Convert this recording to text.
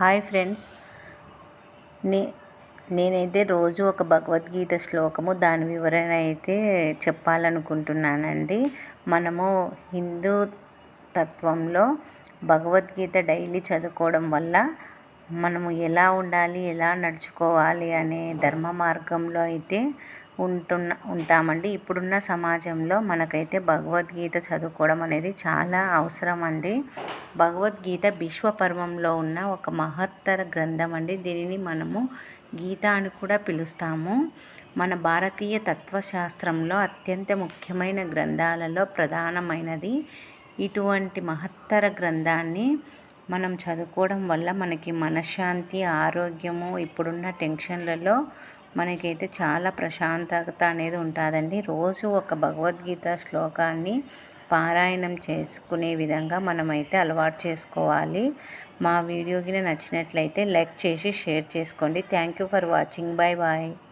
Hi friends. నే నేనైతే రోజు ఒక భగవద్గీత శ్లోకము దాని వివరణ అయితే చెప్పాలనుకుంటున్నానండి. మనము హిందూ తత్వంలో భగవద్గీత డైలీ చదువుకోవడం వల్ల మనము ఎలా ఉండాలి ఎలా నడుచుకోవాలి అనే ధర్మ మార్గంలో అయితే ఉంటున్న ఉంటామండి. ఇప్పుడున్న సమాజంలో మనకైతే భగవద్గీత చదువుకోవడం అనేది చాలా అవసరం అండి భగవద్గీత విశ్వపర్వంలో ఉన్న ఒక మహత్తర గ్రంథం అండి దీనిని మనము గీత అని కూడా పిలుస్తాము. మన భారతీయ తత్వశాస్త్రంలో అత్యంత ముఖ్యమైన గ్రంథాలలో ప్రధానమైనది. ఇటువంటి మహత్తర గ్రంథాన్ని మనం చదువుకోవడం వల్ల మనకి మనశ్శాంతి ఆరోగ్యము ఇప్పుడున్న టెన్షన్లలో మనకైతే చాలా ప్రశాంతత అనేది ఉంటుందండి. రోజు ఒక భగవద్గీత శ్లోకాన్ని పారాయణం చేసుకునే విధంగా మనమైతే అలవాటు చేసుకోవాలి. మా వీడియోకి నచ్చినట్లయితే లైక్ చేసి షేర్ చేసుకోండి. Thank you for watching. Bye bye